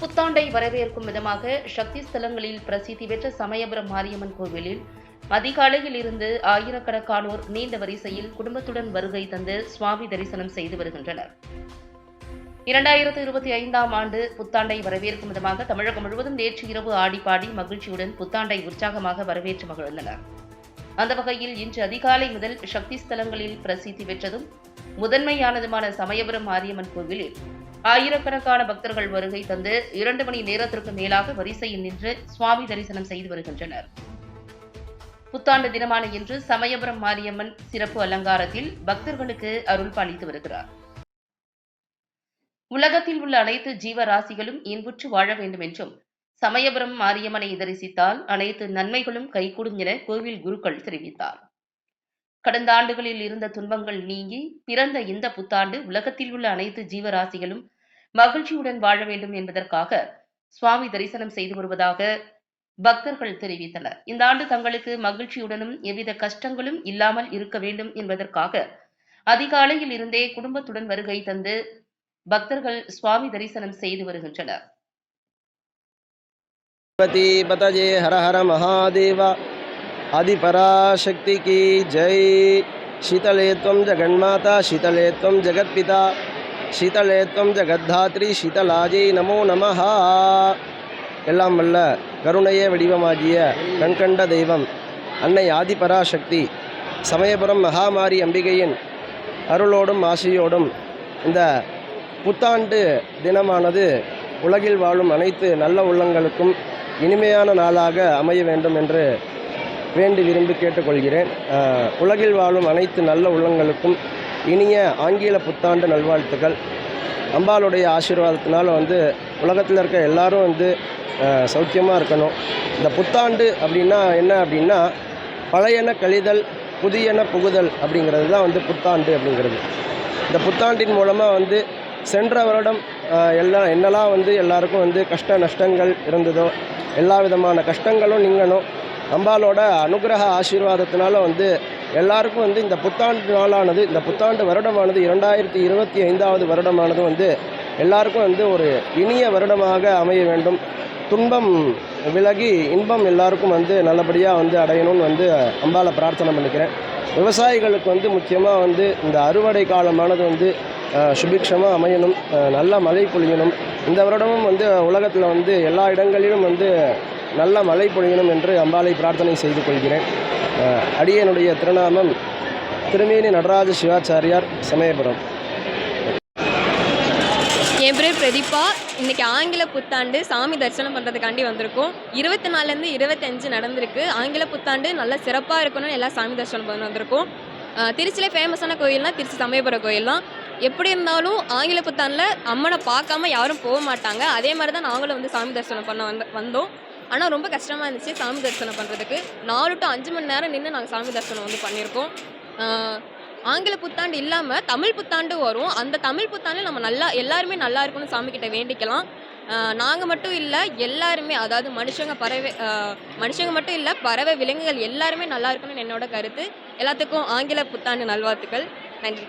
புத்தாண்டை வரவேற்கும் விதமாக சக்தி ஸ்தலங்களில் பிரசித்தி பெற்ற சமயபுரம் மாரியம்மன் கோவிலில் அதிகாலையில் இருந்து ஆயிரக்கணக்கானோர் நீண்ட வரிசையில் குடும்பத்துடன் வருகை தந்து சுவாமி தரிசனம் செய்து வருகின்றனர். இரண்டாயிரத்து இருபத்தி ஐந்தாம் ஆண்டு புத்தாண்டை வரவேற்கும் விதமாக தமிழகம் முழுவதும் நேற்று இரவு ஆடிப்பாடி மகிழ்ச்சியுடன் புத்தாண்டை உற்சாகமாக வரவேற்று மகிழ்ந்தனர். அந்த வகையில் இன்று அதிகாலை முதல் சக்தி ஸ்தலங்களில் பிரசித்தி பெற்றதும் முதன்மையானதுமான சமயபுரம் மாரியம்மன் கோவிலில் ஆயிரக்கணக்கான பக்தர்கள் வருகை தந்து இரண்டு மணி நேரத்திற்கு மேலாக வரிசையில் நின்று சுவாமி தரிசனம் செய்து வருகின்றனர். புத்தாண்டு தினமான இன்று சமயபுரம் மாரியம்மன் சிறப்பு அலங்காரத்தில் பக்தர்களுக்கு அருள் பாலித்து வருகிறார். உலகத்தில் உள்ள அனைத்து ஜீவராசிகளும் இன்புற்று வாழ வேண்டும் என்றும் சமயபுரம் மாரியம்மனை தரிசித்தால் அனைத்து நன்மைகளும் கைகூடும் என கோவில் குருக்கள் தெரிவித்தார். கடந்த ஆண்டுகளில் இருந்த துன்பங்கள் நீங்கி பிறந்த இந்த புத்தாண்டு உலகத்தில் உள்ள அனைத்து ஜீவராசிகளும் மகிழ்ச்சியுடன் வாழ வேண்டும் என்பதற்காக சுவாமி தரிசனம் செய்து வருவதாக பக்தர்கள் தெரிவித்தனர். இந்த ஆண்டு தங்களுக்கு மகிழ்ச்சியுடனும் எவ்வித கஷ்டங்களும் இல்லாமல் இருக்க வேண்டும் என்பதற்காக அதிகாலையில் இருந்தே குடும்பத்துடன் வருகை தந்து பக்தர்கள் சுவாமி தரிசனம் செய்து வருகின்றனர். பதாஜே ஹர ஹர மகாதேவா. आदिपराशक्ति की जय शीतले त्वं जगन्माता शीतले त्वं जगत्पिता शीतले त्वं जगद्धात्री शीतलाजै நமோ நமஹ எல்லாம் வல்ல கருணையே வடிவமாகிய கண்கண்ட தெய்வம் அன்னை ஆதிபராசக்தி சமயபுரம் மகாமாரி அம்பிகையின் அருளோடும் ஆசையோடும் இந்த புத்தாண்டு தினமானது உலகில் வாழும் அனைத்து நல்ல உள்ளங்களுக்கும் இனிமையான நாளாக அமைய வேண்டும் என்று வேண்டி விரும்பி கேட்டுக்கொள்கிறேன். உலகில் வாழும் அனைத்து நல்ல உள்ளங்களுக்கும் இனிய ஆங்கில புத்தாண்டு நல்வாழ்த்துக்கள். அம்பாளுடைய ஆசீர்வாதத்தினால் வந்து உலகத்தில் இருக்க எல்லாரும் வந்து சௌக்கியமாக இருக்கணும். இந்த புத்தாண்டு அப்படின்னா என்ன அப்படின்னா பழையன கழிதல் புதியன புகுதல் அப்படிங்கிறது தான் வந்து புத்தாண்டு அப்படிங்கிறது. இந்த புத்தாண்டின் மூலமாக வந்து சென்ற வருடம் எல்லாம் என்னெல்லாம் வந்து எல்லாருக்கும் வந்து கஷ்ட நஷ்டங்கள் இருந்ததோ எல்லா விதமான கஷ்டங்களும் நீங்கணும். அம்பாலோட அனுகிரக ஆசீர்வாதத்தினால வந்து எல்லாருக்கும் வந்து இந்த புத்தாண்டு நாளானது இந்த புத்தாண்டு வருடமானது இரண்டாயிரத்தி இருபத்தி ஐந்தாவது வருடமானது வந்து எல்லாருக்கும் வந்து ஒரு இனிய வருடமாக அமைய வேண்டும். துன்பம் விலகி இன்பம் எல்லாருக்கும் வந்து நல்லபடியாக வந்து அடையணும்னு வந்து அம்பால பிரார்த்தனை பண்ணிக்கிறேன். விவசாயிகளுக்கு வந்து முக்கியமாக வந்து இந்த அறுவடை காலமானது வந்து சுபிக்ஷமாக அமையணும். நல்ல மழை பொழியணும். இந்த வருடமும் வந்து உலகத்தில் வந்து எல்லா இடங்களிலும் வந்து நல்ல மழை பொழியணும் என்று அம்பாலை பிரார்த்தனை செய்து கொள்கிறேன். அடியனுடைய திருநாமம் திருமேனி நடராஜ சிவாச்சாரியார் சமயபுரம். என் பேர் பிரதீபா. இன்றைக்கி ஆங்கில புத்தாண்டு சாமி தரிசனம் பண்ணுறதுக்காண்டி வந்திருக்கோம். இருபத்தி நாலுலேருந்து இருபத்தஞ்சு நடந்திருக்கு. ஆங்கில புத்தாண்டு நல்லா சிறப்பாக இருக்கணும்னு எல்லாம் சாமி தரிசனம் பண்ண வந்திருக்கோம். திருச்சியில் ஃபேமஸான கோயில்னால் திருச்சி சமயபுரம் கோயில் தான். எப்படி இருந்தாலும் ஆங்கில புத்தாண்டில் அம்மனை பார்க்காம யாரும் போக மாட்டாங்க. அதே மாதிரி தான் நாங்களும் வந்து சாமி தரிசனம் பண்ண வந்து வந்தோம். ஆனால் ரொம்ப கஷ்டமாக இருந்துச்சு சாமி தரிசனம் பண்ணுறதுக்கு நாலு டு அஞ்சு மணி நேரம் நின்று நாங்கள் சாமி தரிசனம் வந்து பண்ணியிருக்கோம். ஆங்கில புத்தாண்டு இல்லாமல் தமிழ் புத்தாண்டு வரும். அந்த தமிழ் புத்தாண்டு நம்ம நல்லா எல்லாருமே நல்லா இருக்கணும்னு சாமி கிட்ட வேண்டிக்கலாம். நாங்கள் மட்டும் இல்லை எல்லாருமே அதாவது மனுஷங்க பறவை மனுஷங்க மட்டும் இல்லை பறவை விலங்குகள் எல்லாருமே நல்லா இருக்கணும்னு என்னோட கருத்து. எல்லாத்துக்கும் ஆங்கில புத்தாண்டு நல்வாழ்த்துக்கள். நன்றி.